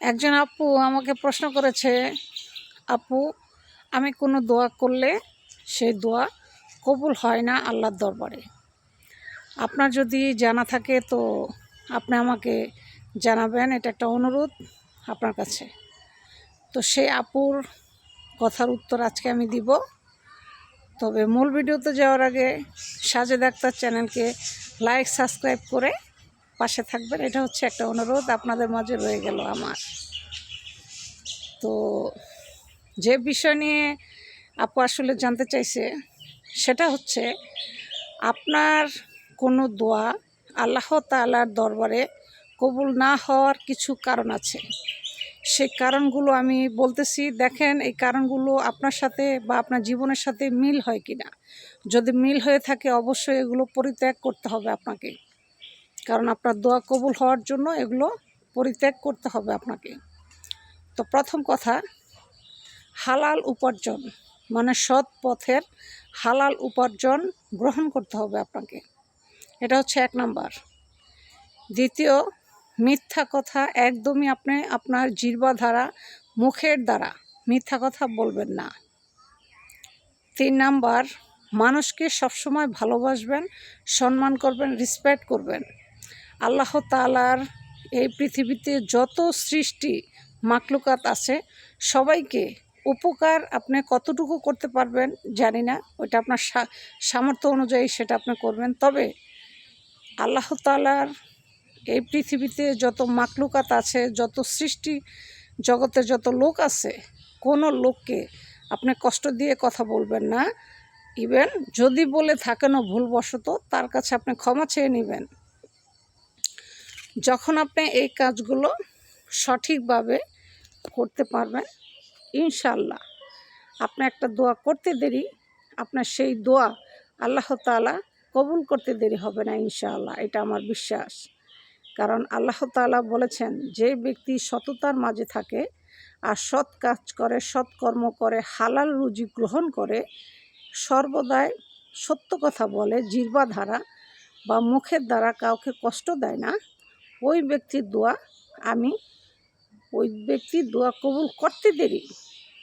একজন আপু আমাকে প্রশ্ন করেছে, আপু, আমি কোনো দোয়া করলে সেই দোয়া কবুল হয় না আল্লাহর দরবারে? আপনার যদি জানা থাকে তো আপনি আমাকে জানাবেন, এটা একটা অনুরোধ আপনার কাছে। তো সেই আপুর কথার উত্তর আজকে আমি দিব। তবে মূল ভিডিওতে যাওয়ার আগে সাজেদ আক্তার চ্যানেলকে লাইক, সাবস্ক্রাইব করে পাশে থাকবেন, এটা হচ্ছে একটা অনুরোধ, আপনাদের মাঝে রয়ে গেল আমার। তো যে বিষয় নিয়ে আপু আসলে জানতে চাইছে, সেটা হচ্ছে আপনার কোনো দোয়া আল্লাহ তালার দরবারে কবুল না হওয়ার কিছু কারণ আছে? সেই কারণগুলো আমি বলতেছি, দেখেন এই কারণগুলো আপনার সাথে বা আপনার জীবনের সাথে মিল হয় কি না যদি মিল হয়ে থাকে, অবশ্যই এগুলো পরিত্যাগ করতে হবে আপনাকে। কারণ আপনার দোয়া কবুল হওয়ার জন্য এগুলো পরিত্যাগ করতে হবে আপনাকে। তো প্রথম কথা, হালাল উপার্জন মানে সৎ পথের হালাল উপার্জন গ্রহণ করতে হবে আপনাকে। এটা হচ্ছে এক নাম্বার। দ্বিতীয়, মিথ্যা কথা একদমই আপনি আপনার জিরবা দ্বারা মুখের দ্বারা মিথ্যা কথা বলবেন না। তিন নাম্বার, মানুষকে সবসময় ভালোবাসবেন, সম্মান করবেন রেসপেক্ট করবেন। আল্লাহ তালার এই পৃথিবীতে যত সৃষ্টি মাকলুকাত আছে, সবাইকে উপকার আপনি কতটুকু করতে পারবেন জানি না। ওইটা আপনার সামর্থ্য অনুযায়ী সেটা আপনি করবেন। তবে আল্লাহ তালার এই পৃথিবীতে যত মাকলুকাত আছে, যত সৃষ্টি জগতে যত লোক আছে, কোনো লোককে আপনি কষ্ট দিয়ে কথা বলবেন না। ইভেন যদি বলে থাকেনও ভুলবশত, তার কাছে আপনি ক্ষমা চেয়ে নেবেন। যখন আপনি এই কাজগুলো সঠিকভাবে করতে পারবেন ইনশাল্লাহ আপনি একটা দোয়া করতে দেরি, আপনার সেই দোয়া আল্লাহ তাআলা কবুল করতে দেরি হবে না ইনশাআল্লাহ, এটা আমার বিশ্বাস। কারণ আল্লাহ তাআলা বলেছেন, যে ব্যক্তি সততার মাঝে থাকে আর সৎ কাজ করে সৎকর্ম করে, হালাল রুজি গ্রহণ করে, সর্বদাই সত্য কথা বলে জিরবা ধারা বা মুখের দ্বারা কাউকে কষ্ট দেয় না ওই ব্যক্তির দোয়া আমি, ওই ব্যক্তির দোয়া কবুল করতে দেরি।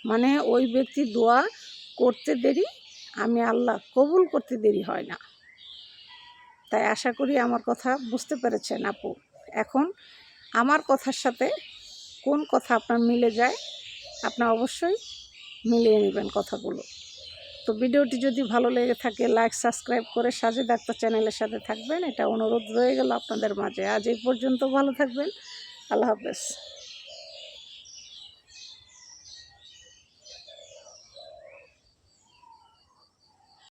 মানে ওই ব্যক্তির দোয়া করতে দেরি, আমি আল্লাহ কবুল করতে দেরি হয় না। তাই আশা করি আমার কথা বুঝতে পেরেছেন আপু। এখন আমার কথার সাথে কোন কথা আপনার মিলে যায়, আপনার অবশ্যই মিলিয়ে নেবেন কথাগুলো। তো ভিডিওটি যদি ভালো লেগে থাকে লাইক সাবস্ক্রাইব করে সাজে ডাক্তার চ্যানেলের সাথে থাকবেন। এটা অনুরোধ রয়ে গেল আপনাদের মাঝে। আজ এই পর্যন্ত ভালো থাকবেন। আল্লাহ হাফেজ।